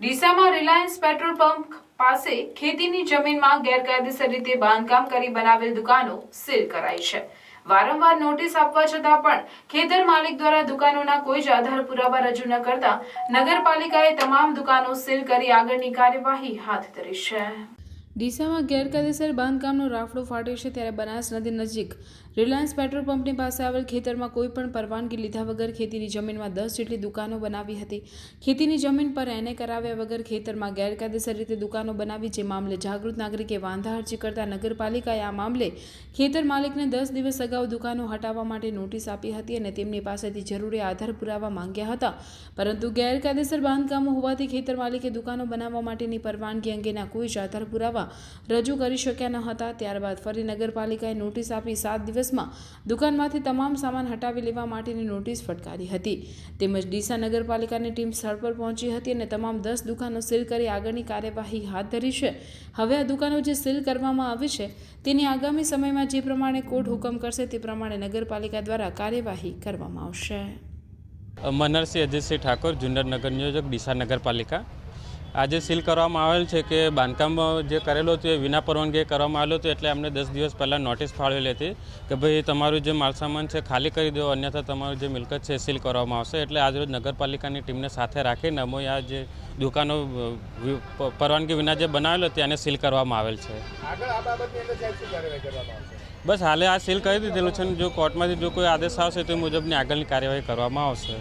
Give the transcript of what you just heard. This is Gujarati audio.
ડીસામાં રિલાયન્સ પેટ્રોલ પંપ પાસે ખેતીની જમીનમાં ગેરકાયદેસર રીતે બાંધકામ કરી બનાવેલ દુકાનો સીલ કરાઈ છે. વારંવાર નોટિસ આપવા છતાં પણ ખેતર માલિક દ્વારા દુકાનોના કોઈ જ આધાર પુરાવા રજૂ ન કરતા નગરપાલિકાએ તમામ દુકાનો સીલ કરી આગળની કાર્યવાહી હાથ ધરી છે. ડીસામાં ગેરકાયદેસર બાંધકામનો રાફડો ફાટ્યો છે ત્યારે બનાસ નદી નજીક. રિલાયન્સ પેટ્રોલ પંપની પાસે આવેલ ખેતરમાં કોઈ પણ પરવાનગી લીધા વગર ખેતીની જમીનમાં દસ જેટલી દુકાનો બનાવી હતી. ખેતીની જમીન પર એને કરાવ્યા વગર ખેતરમાં ગેરકાયદેસર રીતે દુકાનો બનાવી, જે મામલે જાગૃત નાગરિકે વાંધા અરજી કરતા નગરપાલિકાએ આ મામલે ખેતર માલિકને દસ દિવસ અગાઉ દુકાનો હટાવવા માટે નોટિસ આપી હતી અને તેમની પાસેથી જરૂરી આધાર પુરાવા માંગ્યા હતા. પરંતુ ગેરકાયદેસર બાંધકામો હોવાથી ખેતર માલિકે દુકાનો બનાવવા માટેની પરવાનગી અંગેના કોઈ જ આધાર પુરાવા રજૂ કરી શક્યા ન હતા. ત્યારબાદ ફરી નગરપાલિકાએ નોટિસ આપી સાત દિવસમાં દુકાનમાંથી તમામ સામાન હટાવી લેવા માટેની નોટિસ ફટકારી હતી. તેમજ ડીસા નગરપાલિકાની ટીમ સ્થળ પર પહોંચી હતી અને તમામ દસ દુકાનો સીલ કરી આગળની કાર્યવાહી હાથ ધરી છે. હવે આ દુકાનો જે સીલ કરવામાં આવી છે, તેની આગામી સમયમાં જે પ્રમાણે કોર્ટ હુકમ કરશે તે પ્રમાણે નગરપાલિકા દ્વારા કાર્યવાહી કરવામાં આવશે. મનરસિંહ અજીતસિંહ ઠાકોર જુન્નર નગર નિયોજક, ડીસા નગરપાલિકા. આજે સીલ કરવામાં આવેલ છે કે બાંધકામ જે કરેલો હતું એ વિના પરવાનગી કરવામાં આવેલું હતું એટલે અમને દસ દિવસ પહેલાં નોટિસ ફાળવેલી હતી કે ભાઈ તમારું જે માલસામાન છે ખાલી કરી દો અન્યથા તમારું જે મિલકત છે એ સીલ કરવામાં આવશે. એટલે આજરોજ નગરપાલિકાની ટીમને સાથે રાખીને અમે આ જે દુકાનો પરવાનગી વિના જે બનાવેલો તેને સીલ કરવામાં આવેલ છે. બસ હાલે આ સીલ કરી દીધેલું છે ને જો કોર્ટમાંથી જો કોઈ આદેશ આવશે તે મુજબની આગળની કાર્યવાહી કરવામાં આવશે.